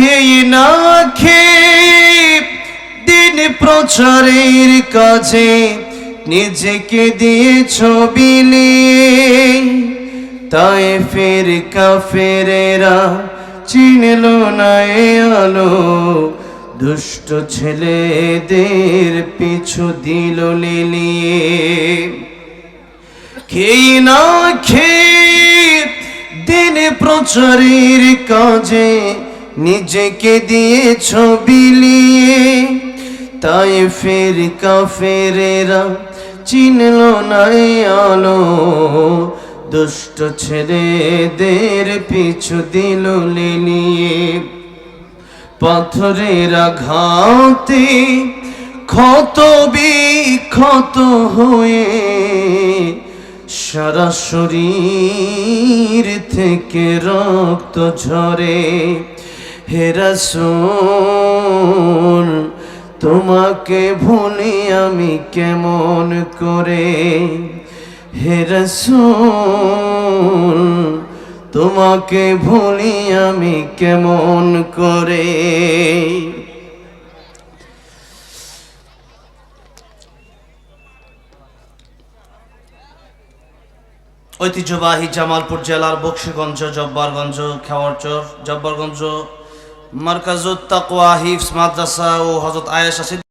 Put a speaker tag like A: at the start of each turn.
A: খেয়ে না খেয়ে দিন প্রচারের কাজে নিজেকে দিয়ে ছবি তাই ফের কাফেরেরা চিনল না আলো, দুষ্ট ছেলেদের পিছু দিল লিলিয়ে। খেয়ে না খেয়ে দিন প্রচারের কাজে নিজেকে দিয়ে ছবি লিয়ে তাই ফের কাফেরেরা চিনল না এই আলো। দুষ্ট ছেলেদের পিছু দিল লিলিয়ে। পাথরের আঘাতে ক্ষত বিক্ষত হয়ে সারা শরীর থেকে রক্ত ঝরে হেরাসুন তোমাকে ভুলি আমি কেমন করে? হেরাসুন তোমাকে ভুলি আমি কেমন করে? ঐতিহ্যবাহী জামালপুর জেলার বক্সিগঞ্জ, জব্বারগঞ্জ, খেওয়ারচর, জব্বারগঞ্জ মার্কাজুত তাকওয়া হিফস মাদ্রাসা ও হজরত আয়েশা